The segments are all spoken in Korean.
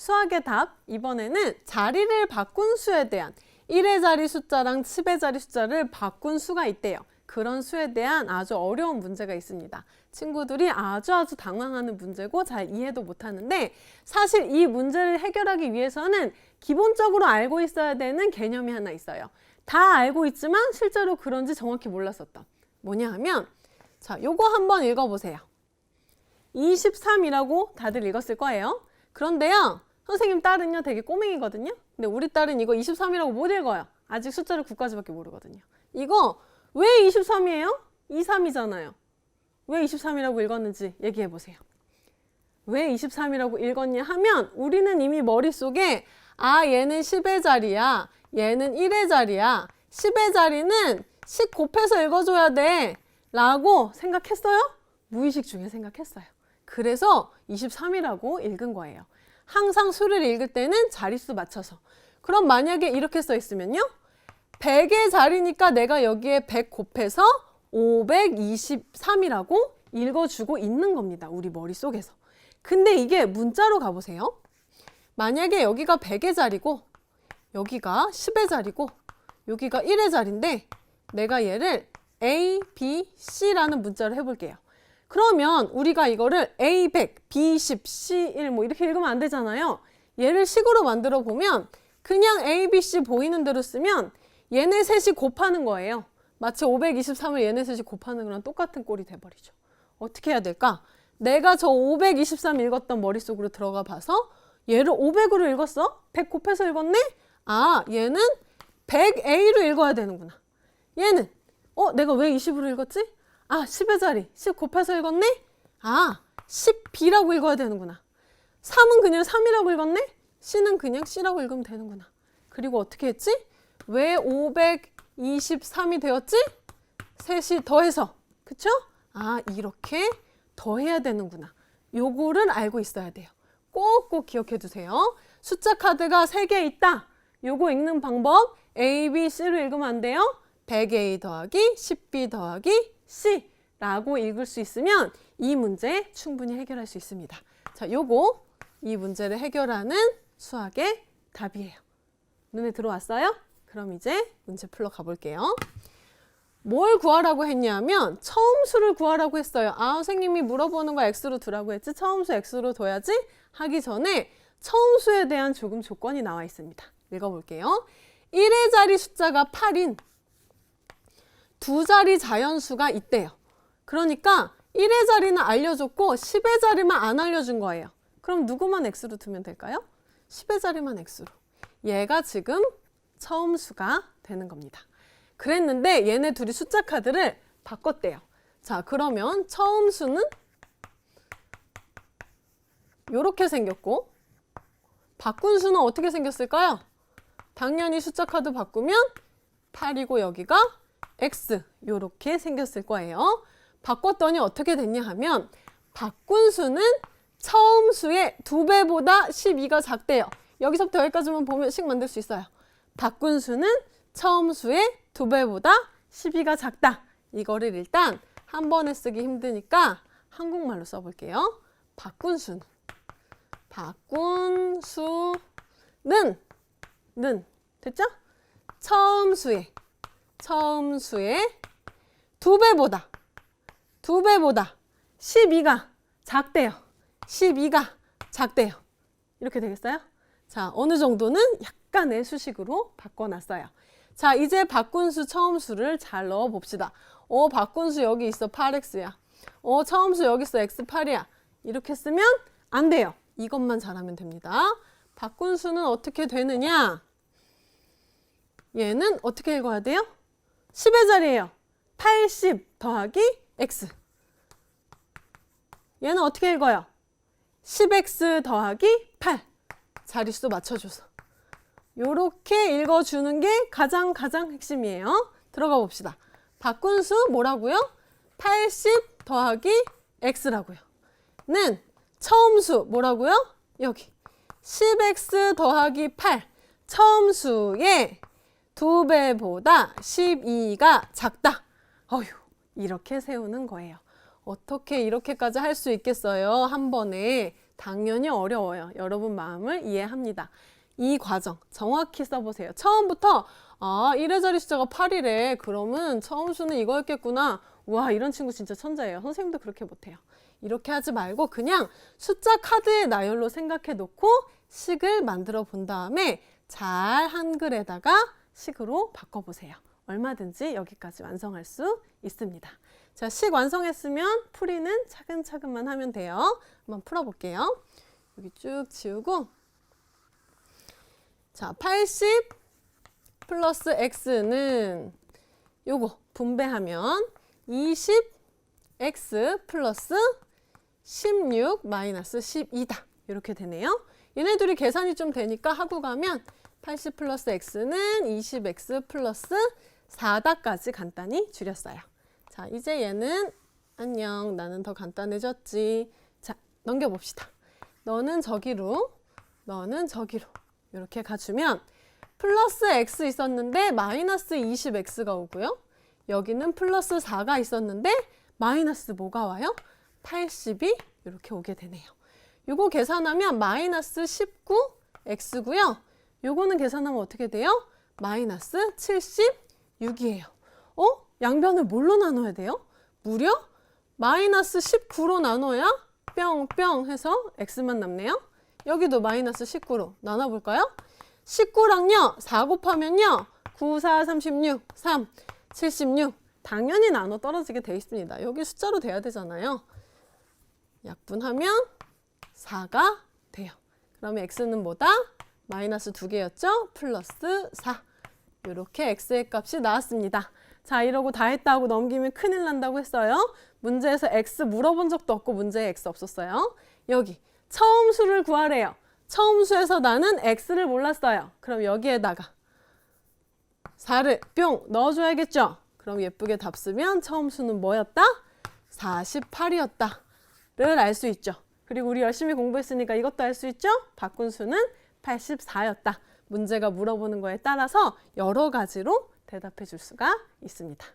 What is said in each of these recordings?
수학의 답 이번에는 자리를 바꾼 수에 대한 1의 자리 숫자랑 10의 자리 숫자를 바꾼 수가 있대요. 그런 수에 대한 아주 어려운 문제가 있습니다. 친구들이 아주 아주 당황하는 문제고 잘 이해도 못하는데 사실 이 문제를 해결하기 위해서는 기본적으로 알고 있어야 되는 개념이 하나 있어요. 다 알고 있지만 실제로 그런지 정확히 몰랐었던 뭐냐 하면 자 요거 한번 읽어보세요. 23이라고 다들 읽었을 거예요. 그런데요, 선생님 딸은요 되게 꼬맹이거든요. 근데 우리 딸은 이거 23이라고 못 읽어요. 아직 숫자를 9까지밖에 모르거든요. 이거 왜 23이에요? 23이잖아요. 왜 23이라고 읽었는지 얘기해 보세요. 왜 23이라고 읽었냐 하면 우리는 이미 머릿속에 아 얘는 10의 자리야. 얘는 1의 자리야. 10의 자리는 10 곱해서 읽어줘야 돼. 라고 생각했어요? 무의식 중에 생각했어요. 그래서 23이라고 읽은 거예요. 항상 수를 읽을 때는 자릿수 맞춰서. 그럼 만약에 이렇게 써 있으면요. 100의 자리니까 내가 여기에 100 곱해서 523이라고 읽어주고 있는 겁니다. 우리 머릿속에서. 근데 이게 문자로 가보세요. 만약에 여기가 100의 자리고 여기가 10의 자리고 여기가 1의 자리인데 내가 얘를 A, B, C라는 문자로 해볼게요. 그러면 우리가 이거를 A100, B10, C1 뭐 이렇게 읽으면 안 되잖아요. 얘를 식으로 만들어 보면 그냥 A, B, C 보이는 대로 쓰면 얘네 셋이 곱하는 거예요. 마치 523을 얘네 셋이 곱하는 거랑 똑같은 꼴이 돼버리죠. 어떻게 해야 될까? 내가 저 523 읽었던 머릿속으로 들어가 봐서 얘를 500으로 읽었어? 100 곱해서 읽었네? 아, 얘는 100A로 읽어야 되는구나. 얘는 어, 내가 왜 20으로 읽었지? 아, 10의 자리. 10 곱해서 읽었네? 아, 10B라고 읽어야 되는구나. 3은 그냥 3이라고 읽었네? C는 그냥 C라고 읽으면 되는구나. 그리고 어떻게 했지? 왜 523이 되었지? 셋이 더해서. 그쵸? 아, 이렇게 더해야 되는구나. 요거를 알고 있어야 돼요. 꼭꼭 기억해 두세요. 숫자 카드가 3개 있다. 요거 읽는 방법 A, B, C로 읽으면 안 돼요. 100A 더하기 10B 더하기 C라고 읽을 수 있으면 이 문제 충분히 해결할 수 있습니다. 자, 요거 이 문제를 해결하는 수학의 답이에요. 눈에 들어왔어요? 그럼 이제 문제 풀러 가볼게요. 뭘 구하라고 했냐면 처음 수를 구하라고 했어요. 아, 선생님이 물어보는 거 x로 두라고 했지. 처음 수 x로 둬야지 하기 전에 처음 수에 대한 조금 조건이 나와 있습니다. 읽어볼게요. 1의 자리 숫자가 8인 두 자리 자연수가 있대요. 그러니까 1의 자리는 알려줬고 10의 자리만 안 알려준 거예요. 그럼 누구만 x로 두면 될까요? 10의 자리만 x로. 얘가 지금 처음 수가 되는 겁니다. 그랬는데 얘네 둘이 숫자 카드를 바꿨대요. 자, 그러면 처음 수는 이렇게 생겼고 바꾼 수는 어떻게 생겼을까요? 당연히 숫자 카드 바꾸면 8이고 여기가 x 이렇게 생겼을 거예요. 바꿨더니 어떻게 됐냐 하면 바꾼 수는 처음 수의 두 배보다 12가 작대요. 여기서부터 여기까지만 보면 식 만들 수 있어요. 바꾼 수는 처음 수의 두 배보다 12가 작다. 이거를 일단 한 번에 쓰기 힘드니까 한국말로 써볼게요. 바꾼 수는 바꾼 수는 는 됐죠? 처음 수의 처음 수의 두 배보다 두 배보다 12가 작대요. 12가 작대요. 이렇게 되겠어요? 자, 어느 정도는 약간의 수식으로 바꿔놨어요. 자, 이제 바꾼 수 처음 수를 잘 넣어 봅시다. 어, 바꾼 수 여기 있어 8x야. 어, 처음 수 여기 있어 x8이야. 이렇게 쓰면 안 돼요. 이것만 잘하면 됩니다. 바꾼 수는 어떻게 되느냐? 얘는 어떻게 읽어야 돼요? 10의 자리예요. 80 더하기 x. 얘는 어떻게 읽어요? 10x 더하기 8. 자릿수 맞춰줘서. 요렇게 읽어주는 게 가장 가장 핵심이에요. 들어가 봅시다. 바꾼 수 뭐라고요? 80 더하기 x라고요. 는 처음 수 뭐라고요? 여기 10x 더하기 8 처음 수의 두 배보다 12가 작다. 어휴 이렇게 세우는 거예요. 어떻게 이렇게까지 할 수 있겠어요? 한 번에 당연히 어려워요. 여러분 마음을 이해합니다. 이 과정 정확히 써보세요. 처음부터 아 1의 자리 숫자가 8이래. 그러면 처음 수는 이거였겠구나. 와 이런 친구 진짜 천재예요. 선생님도 그렇게 못해요. 이렇게 하지 말고 그냥 숫자 카드의 나열로 생각해 놓고 식을 만들어 본 다음에 잘 한글에다가 식으로 바꿔보세요. 얼마든지 여기까지 완성할 수 있습니다. 자, 식 완성했으면 풀이는 차근차근만 하면 돼요. 한번 풀어볼게요. 여기 쭉 지우고 자, 80 플러스 x는 요거 분배하면 20x 플러스 16 마이너스 12다. 이렇게 되네요. 얘네들이 계산이 좀 되니까 하고 가면 80 플러스 x는 20x 플러스 4다까지 간단히 줄였어요. 자, 이제 얘는 안녕. 나는 더 간단해졌지. 자, 넘겨봅시다. 너는 저기로, 너는 저기로. 이렇게 가주면 플러스 x 있었는데 마이너스 20x가 오고요. 여기는 플러스 4가 있었는데 마이너스 뭐가 와요? 80이 이렇게 오게 되네요. 요거 계산하면 마이너스 19x고요. 요거는 계산하면 어떻게 돼요? 마이너스 76이에요. 어? 양변을 뭘로 나눠야 돼요? 무려 마이너스 19로 나눠야 뿅뿅 해서 x만 남네요. 여기도 마이너스 19로 나눠볼까요? 19랑요 4 곱하면요 9, 4, 36, 3, 76 당연히 나눠 떨어지게 돼 있습니다. 여기 숫자로 돼야 되잖아요. 약분하면 4가 돼요. 그러면 x는 뭐다? 마이너스 2개였죠? 플러스 4. 이렇게 x의 값이 나왔습니다. 자, 이러고 다 했다고 넘기면 큰일 난다고 했어요. 문제에서 x 물어본 적도 없고 문제에 x 없었어요. 여기 처음 수를 구하래요. 처음 수에서 나는 x를 몰랐어요. 그럼 여기에다가 4를 뿅 넣어줘야겠죠? 그럼 예쁘게 답 쓰면 처음 수는 뭐였다? 48이었다. 를 알 수 있죠. 그리고 우리 열심히 공부했으니까 이것도 알 수 있죠? 바꾼 수는 84였다. 문제가 물어보는 거에 따라서 여러 가지로 대답해 줄 수가 있습니다.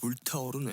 불타오르네.